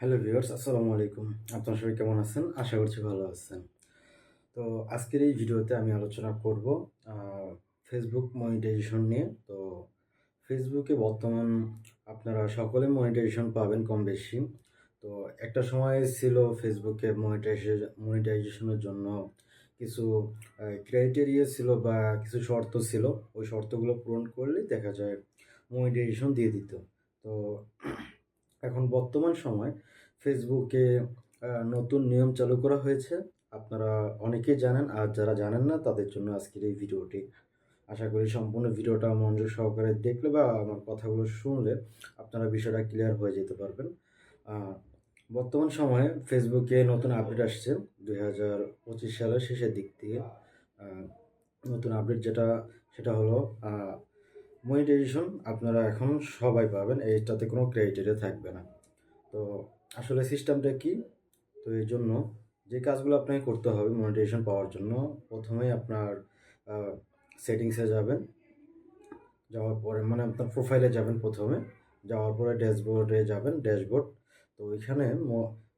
Hello viewers, আসসালামু আলাইকুম। আপনারা সবাই কেমন আছেন? আশা করছি ভালো আছেন। তো আজকের এই ভিডিওতে আমি আলোচনা করব ফেসবুক মনিটাইজেশন নিয়ে। তো ফেসবুকে বর্তমান আপনারা সকলে মনিটাইজেশন পাবেন কম বেশি। তো একটা সময় ছিল ফেসবুকে মনিটাইজেশন মনিটাইজেশনের জন্য কিছু ক্রাইটেরিয়া ছিল বা কিছু শর্ত ছিল। ওই শর্তগুলো পূরণ করলেই দেখা যায় মনিটাইজেশন দিয়ে দিত। তো এখন বর্তমান সময় ফেসবুকে নতুন নিয়ম চালু করা হয়েছে। আপনারা অনেকেই জানেন, আর যারা জানেন না, তাদের জন্য আজকের এই ভিডিওটি। আশা করি সম্পূর্ণ ভিডিওটা মনোযোগ সহকারে দেখলে বা আমার কথাগুলো শুনলে আপনারা বিষয়টা ক্লিয়ার হয়ে যেতে পারবেন। বর্তমান সময়ে ফেসবুকে নতুন আপডেট আসছে দুই হাজার পঁচিশ সালের শেষের দিক থেকে নতুন আপডেট যেটা, সেটা হলো মনিটাইজেশন আপনারা এখন সবাই পাবেন এইটাতে কোনো ক্রাইটেরিয়া থাকবে না। তো আসলে সিস্টেমটা কি? তো এই জন্য যে কাজগুলো আপনাকে করতে হবে মনিটাইজেশন পাওয়ার জন্য, প্রথমেই আপনার সেটিংসে যাবেন, যাওয়ার পরে মানে আপনার প্রোফাইলে যাবেন প্রথমে, যাওয়ার পরে ড্যাশবোর্ডে যাবেন ড্যাশবোর্ড তো ওইখানে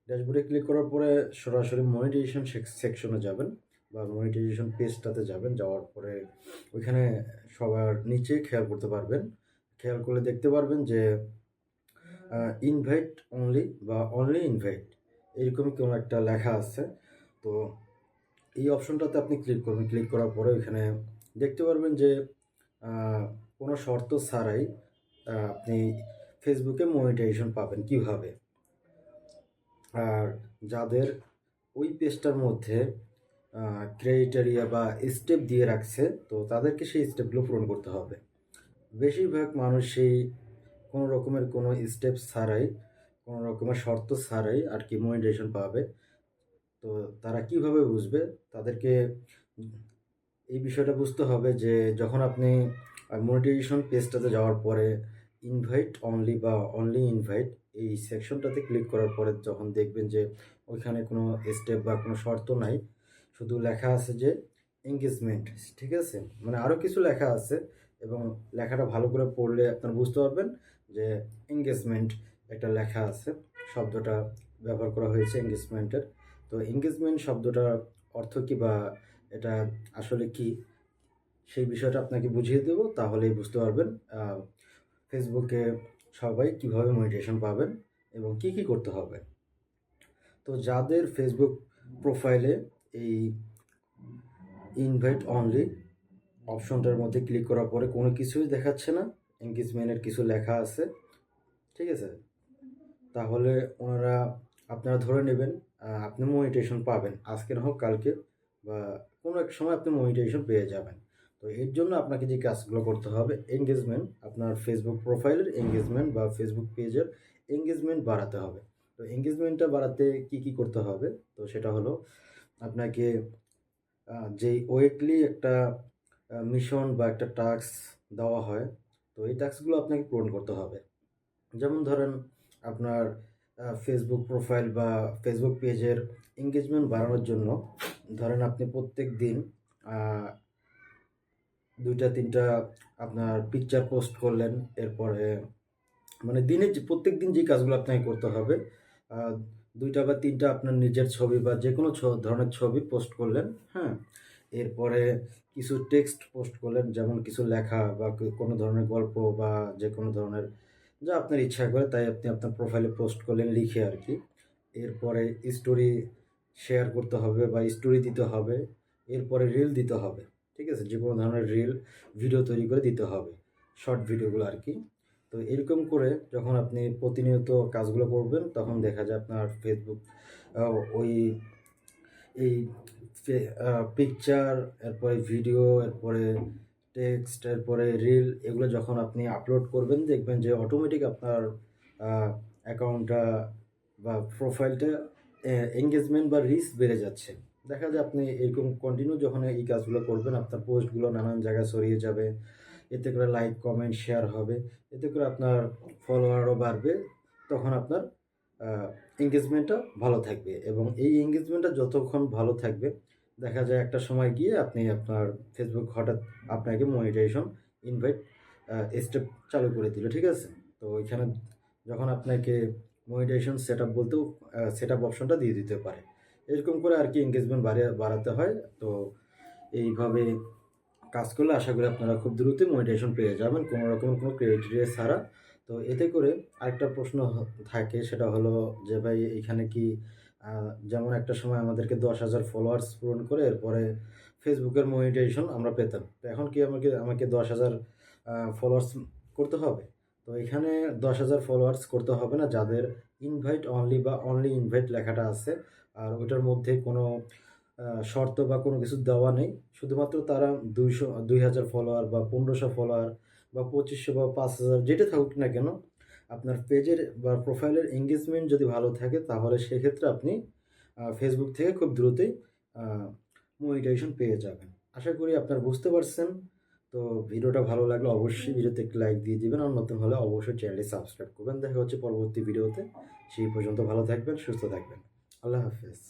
ড্যাশবোর্ডে ক্লিক করার পরে সরাসরি মনিটাইজেশন সেকশনে যাবেন। বা মনিটাইজেশন পেজটাতে যাবেন, যাওয়ার পরে ওইখানে সবার নিচে খেয়াল করতে পারবেন। খেয়াল করলে দেখতে পারবেন যে ইনভাইট অনলি বা অনলি ইনভাইট এরকম কোনো একটা লেখা আছে। তো এই অপশনটাতে আপনি ক্লিক করবেন। ক্লিক করার পরে ওইখানে দেখতে পারবেন যে কোনো শর্ত ছাড়াই আপনি ফেসবুকে মনিটাইজেশন পাবেন কীভাবে। আর যাদের ওই পেজটার মধ্যে ক্রাইটেরিয়া বা স্টেপ দিয়ে রাখছে, তো তাদেরকে সেই স্টেপগুলো পূরণ করতে হবে। বেশিরভাগ মানুষ সেই কোনো রকমের কোনো স্টেপ ছাড়াই, কোনো রকমের শর্ত ছাড়াই আর কি মনিটাইজেশন পাবে। তো তারা কীভাবে বুঝবে? তাদেরকে এই বিষয়টা বুঝতে হবে যে যখন আপনি মনিটাইজেশন পেজটাতে যাওয়ার পরে ইনভাইট অনলি বা অনলি ইনভাইট এই সেকশনটাতে ক্লিক করার পরে যখন দেখবেন যে ওইখানে কোনো স্টেপ বা কোনো শর্ত নাই শুধু লেখা আছে যে এঙ্গেজমেন্ট ঠিক আছে? মানে আরও কিছু লেখা আছে এবং লেখাটা ভালো করে পড়লে আপনারা বুঝতে পারবেন যে এঙ্গেজমেন্ট একটা লেখা আছে, শব্দটা ব্যবহার করা হয়েছে এঙ্গেজমেন্টের তো এঙ্গেজমেন্ট শব্দটার অর্থ কী বা এটা আসলে কি সেই বিষয়টা আপনাকে বুঝিয়ে দেবো, তাহলেই বুঝতে পারবেন ফেসবুকে সবাই কীভাবে মনিটেশন পাবেন এবং কি কি করতে হবে। তো যাদের ফেসবুক প্রোফাইলে এই ইনভাইট অনলি অপশনটার মধ্যে ক্লিক করার পরে কোনো কিছুই দেখাচ্ছে না এঙ্গেজমেন্টের কিছু লেখা আছে, ঠিক আছে? তাহলে ওনারা, আপনারা ধরে নেবেন আপনি মনিটেশন পাবেন, আজকে না হোক কালকে বা কোনো এক সময় আপনি মনিটেশন পেয়ে যাবেন। তো এর জন্য আপনাকে যে কাজগুলো করতে হবে এঙ্গেজমেন্ট আপনার ফেসবুক প্রোফাইলের এঙ্গেজমেন্ট বা ফেসবুক পেজের এঙ্গেজমেন্ট বাড়াতে হবে। তো এঙ্গেজমেন্টটা বাড়াতে কি কি করতে হবে? তো সেটা হলো আপনাকে যেই ওয়েকলি একটা মিশন বা একটা টাস্ক দেওয়া হয়, তো এই টাস্কগুলো আপনাকে পূরণ করতে হবে। যেমন ধরেন, আপনার ফেসবুক প্রোফাইল বা ফেসবুক পেজের এঙ্গেজমেন্ট বাড়ানোর জন্য, ধরেন আপনি প্রত্যেক দিন দুইটা, তিনটা আপনার পিকচার পোস্ট করলেন, এরপরে মানে দিনে প্রত্যেক দিন যে কাজগুলো আপনাকে করতে হবে দুইটা বা তিনটা আপনার নিজের ছবি বা যে কোনো ধরনের ছবি পোস্ট করলেন হ্যাঁ? এরপরে কিছু টেক্সট পোস্ট করলেন, যেমন কিছু লেখা বা কোনো ধরনের গল্প বা যে কোনো ধরনের যা আপনার ইচ্ছা করে, তাই আপনি আপনার প্রোফাইলে পোস্ট করলেন লিখে আর কি। এরপরে স্টোরি শেয়ার করতে হবে বা স্টোরি দিতে হবে, এরপরে রিল দিতে হবে, ঠিক আছে? যে কোনো ধরনের রিল ভিডিও তৈরি করে দিতে হবে শর্ট ভিডিওগুলো আর কি। তো এরকম করে যখন আপনি প্রতিনিয়ত কাজগুলো করবেন, তখন দেখা যায় আপনার ফেসবুক ওই, এই পিকচার এরপরে ভিডিও এরপরে টেক্সট এরপরে রিল এগুলো যখন আপনি আপলোড করবেন, দেখবেন যে অটোমেটিক আপনার অ্যাকাউন্টটা বা প্রোফাইলটা এঙ্গেজমেন্ট বা রিচ বেড়ে যাচ্ছে। দেখা যায় আপনি এরকম কন্টিনিউ যখন এই কাজগুলো করবেন, আপনার পোস্টগুলো নানান জায়গায় ছড়িয়ে যাবে এতে করে লাইক কমেন্ট শেয়ার হবে। এতে করে আপনার ফলোয়ারও বাড়বে। তখন আপনার এঙ্গেজমেন্টটা ভালো থাকবে এবং এই এঙ্গেজমেন্টটা যতক্ষণ ভালো থাকবে, দেখা যায় একটা সময় গিয়ে আপনি আপনার ফেসবুক হঠাৎ আপনাকে মনিটাইজেশন ইনভাইট স্টেপ চালু করে দিল, ঠিক আছে? তো ওইখানে যখন আপনাকে মনিটাইজেশন সেট আপ বলতেও সেট আপ অপশনটা দিয়ে দিতে পারে। এরকম করে আর কি এঙ্গেজমেন্ট বাড়িয়ে, বাড়াতে হয়। তো এইভাবে কাজ করলে আশা করি আপনারা খুব দ্রুতই মনিটাইজেশন পেয়ে যাবেন, কোনো রকম কোনো ক্রাইটেরিয়া ছাড়া। তো এতে করে আরেকটা প্রশ্ন থাকে, সেটা হলো যে ভাই, এখানে কি যেমন একটা সময় আমাদেরকে দশ হাজার ফলোয়ার্স পূরণ করে, এরপরে ফেসবুকের মনিটাইজেশন আমরা পেতাম। তো এখন কি আমাকে আমাকে দশ হাজার ফলোয়ার্স করতে হবে? তো এখানে দশ হাজার ফলোয়ার্স করতে হবে না, যাদের ইনভাইট অনলি বা অনলি ইনভাইট লেখাটা আছে, আর ওইটার মধ্যে কোনো শর্ত বা কোনো কিছু দেওয়া নেই। শুধুমাত্র তারা দুইশো দুই হাজার ফলোয়ার বা পনেরোশো ফলোয়ার বা পঁচিশশো বা পাঁচ হাজার যেটা থাকুক না কেন, আপনার পেজের বা প্রোফাইলের এঙ্গেজমেন্ট যদি ভালো থাকে, তাহলে সেক্ষেত্রে আপনি ফেসবুক থেকে খুব দ্রুতই মনিটাইজেশন পেয়ে যাবেন। আশা করি আপনার বুঝতে পারছেন। তো ভিডিওটা ভালো লাগলে অবশ্যই ভিডিওতে একটি লাইক দিয়ে দিবেন। আর নতুন হলে অবশ্যই চ্যানেলটি সাবস্ক্রাইব করবেন। দেখা হচ্ছে পরবর্তী ভিডিওতে। সেই পর্যন্ত ভালো থাকবেন, সুস্থ থাকবেন। আল্লাহ হাফেজ।